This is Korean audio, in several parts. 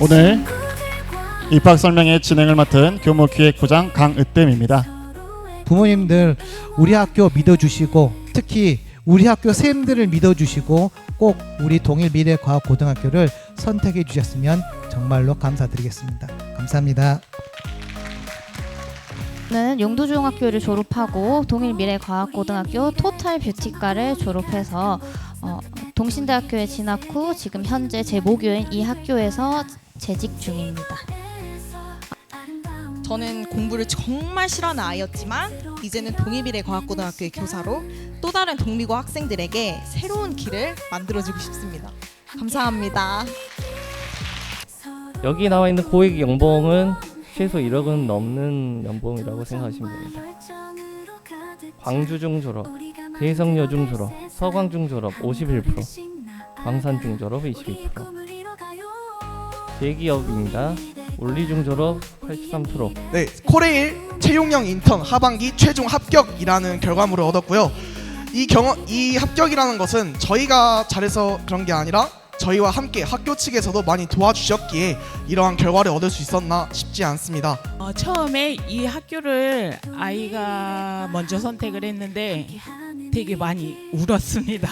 오늘 입학 설명회 진행을 맡은 교무 기획부장 강으뜸입니다. 부모님들 우리 학교 믿어주시고 특히 우리 학교 선생님들을 믿어주시고 꼭 우리 동일 미래과학고등학교를 선택해 주셨으면 정말로 감사드리겠습니다. 감사합니다. 저는 용두중학교를 졸업하고 동일미래과학고등학교 토탈 뷰티과를 졸업해서 어, 동신대학교에 진학 후 지금 현재 제 모교인 이 학교에서 재직 중입니다. 저는 공부를 정말 싫어하는 아이였지만 이제는 동일미래과학고등학교의 교사로 또 다른 동미고 학생들에게 새로운 길을 만들어주고 싶습니다. 감사합니다. 여기 나와 있는 고액 연봉은 최소 1억은 넘는 연봉이라고 생각하시면 됩니다. 광주중 졸업, 대성여중 졸업, 서광중 졸업 51%, 광산중 졸업 22%. 대기업입니다. 올리중 졸업 83%, 네, 코레일 채용형 인턴 하반기 최종 합격이라는 결과물을 얻었고요. 이 경험, 이 합격이라는 것은 저희가 잘해서 그런 게 아니라 저희와 함께 학교 측에서도 많이 도와주셨기에 이러한 결과를 얻을 수 있었나 싶지 않습니다. 어, 처음에 이 학교를 아이가 먼저 선택을 했는데 되게 많이 울었습니다.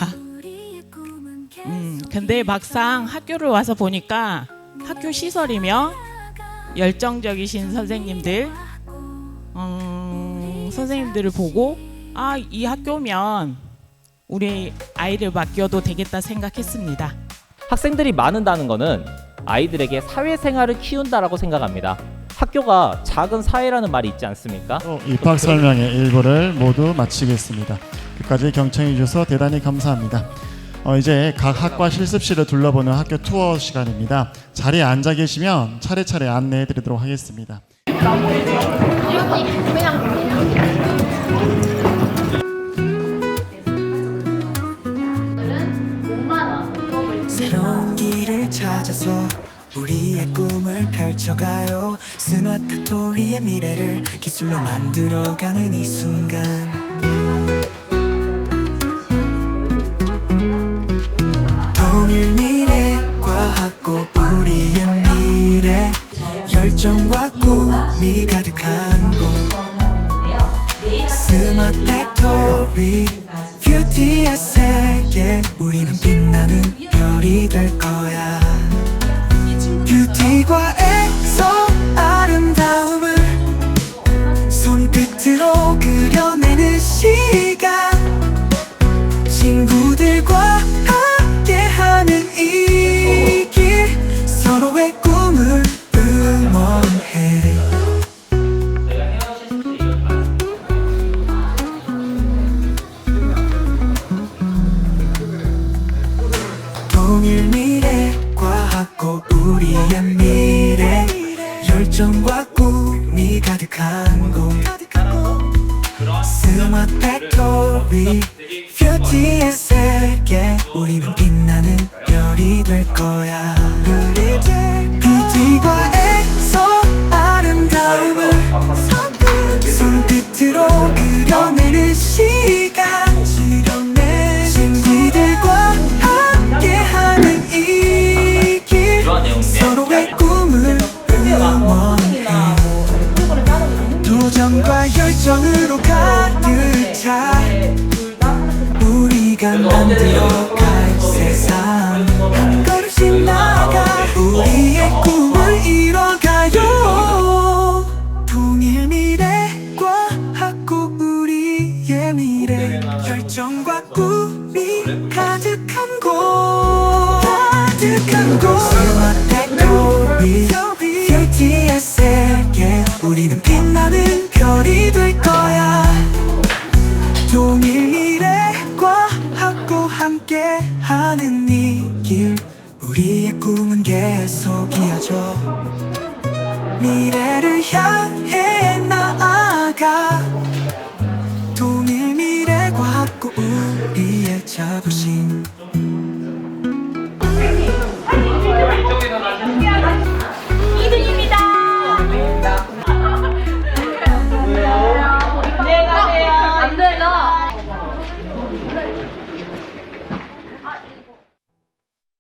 음, 근데 막상 학교를 와서 보니까 학교 시설이며 열정적이신 선생님들, 음, 선생님들을 보고 아, 이 학교면 우리 아이를 맡겨도 되겠다 생각했습니다. 학생들이 많은다는 것은 아이들에게 사회생활을 키운다라고 생각합니다. 학교가 작은 사회라는 말이 있지 않습니까? 또 입학 설명회 일부를 모두 마치겠습니다. 끝까지 경청해 주셔서 대단히 감사합니다. 어, 이제 각 학과 실습실을 둘러보는 학교 투어 시간입니다. 자리에 앉아 계시면 차례차례 안내해 드리도록 하겠습니다. 길을 찾아서 우리의 꿈을 펼쳐가요. 스마트 도리의 미래를 기술로 만들어가는 이 순간. 동일 미래 과학고 우리의 미래. 열정과 꿈이 가득한 곳. 스마트 팩토리 뷰티의 세계 우리는 빛나는 별이 될 거야. 뷰티과에서 아름다움을 손끝으로 그려내는 시간. 친구들과 동일 미래 과학고 우리의 미래. 열정과 꿈이 가득한 곳. 스마트 팩토리 뷰티의 세계. 우리는 빛나는 별이 될 거야 우리 하는 이 길 우리의 꿈은 계속 이어져. 미래를 향해 나아가. 동일 미래과 학고 자부심